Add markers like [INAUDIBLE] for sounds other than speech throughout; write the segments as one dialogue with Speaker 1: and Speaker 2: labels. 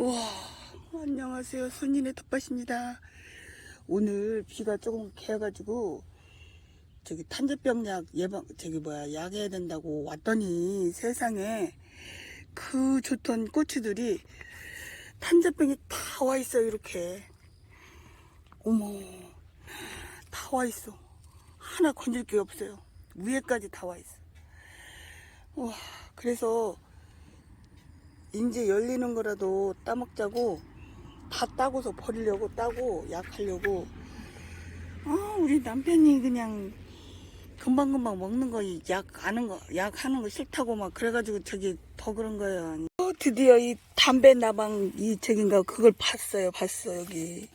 Speaker 1: 우와, 안녕하세요. 손님의 텃밭입니다. 오늘 비가 조금 개가지고 저기 탄저병약 예방 저기 뭐야 약 해야 된다고 왔더니 세상에 그 좋던 고추들이 탄저병이 다 와 있어요 이렇게. 어머, 다 와 있어. 하나 건질 게 없어요. 위에까지 다 와 있어. 와, 그래서 이제 열리는 거라도 따먹자고 다 따고서 버리려고 따고 약하려고. 아 우리 남편이 그냥 금방금방 먹는 거 약 아는 거 약 하는 거 싫다고 막 그래가지고 저기 더 그런 거예요. 어, 드디어 이 담배 나방 이 저긴가 그걸 봤어요 봤어 여기.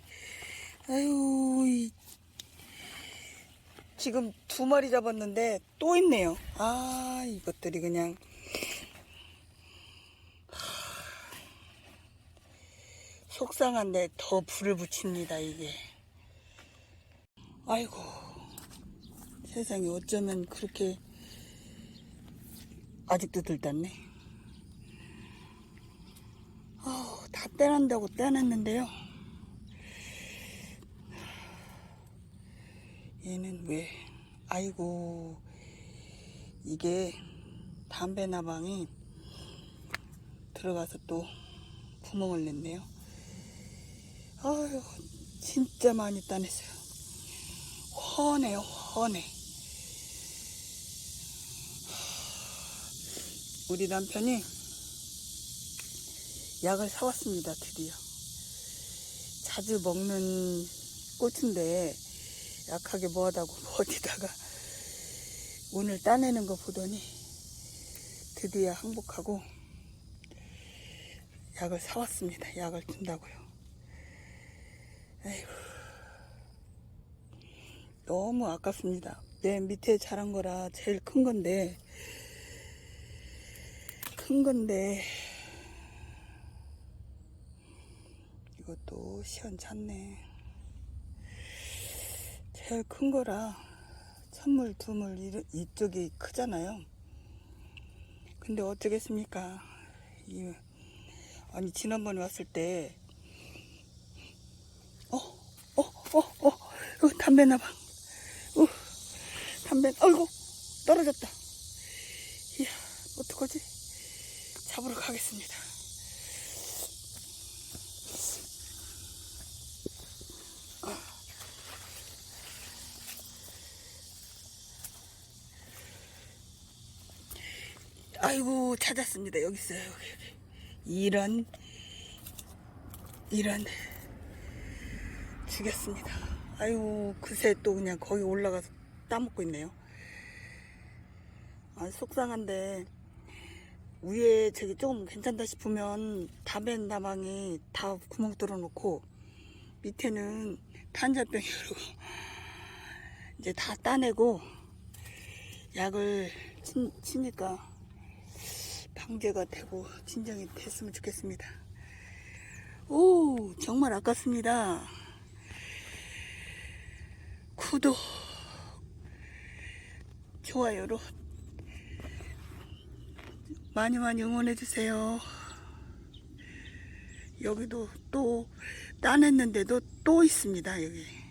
Speaker 1: 아유 이 지금 두 마리 잡았는데 또 있네요. 아 이것들이 그냥 속상한데 더 불을 붙입니다 이게. 아이고 세상에 어쩌면 그렇게 아직도 들떴네. 아우, 다 떼난다고 떼놨는데요. 얘는 왜? 아이고 이게 담배 나방이 들어가서 또 구멍을 냈네요 아유, 진짜 많이 따냈어요. 훤해요, 훤해. 우리 남편이 약을 사왔습니다, 드디어. 자주 먹는 꽃인데, 약하게 뭐하다고 [LAUGHS] 어디다가 오늘 따내는 거 보더니 드디어 항복하고 약을 사왔습니다. 약을 준다고요. 에휴, 너무 아깝습니다. 내 밑에 자란 거라 제일 큰 건데, 큰 건데, 이것도 시원찮네. 제일 큰 거라 천물, 두물 이- 이쪽이 크잖아요. 근데 어쩌겠습니까? 이, 아니, 지난번에 왔을 때, 어, 어, 어, 어, 어 담배 나방. 어, 담배, 아이고, 떨어졌다. 이야, 어떡하지? 잡으러 가겠습니다. 아이고, 찾았습니다. 여기 있어요. 여기, 여기. 이런, 이런. 죽였습니다. 아이고 그새 또 그냥 거기 올라가서 따먹고 있네요. 아, 속상한데 위에 저기 조금 괜찮다 싶으면 담배 나방이 다 구멍 뚫어놓고 밑에는 탄자병으로 이제 다 따내고 약을 치, 치니까 방제가 되고 진정이 됐으면 좋겠습니다. 오 정말 아깝습니다. 구독, 좋아요로 많이 많이 응원해주세요. 여기도 또 따냈는데도 또 있습니다, 여기.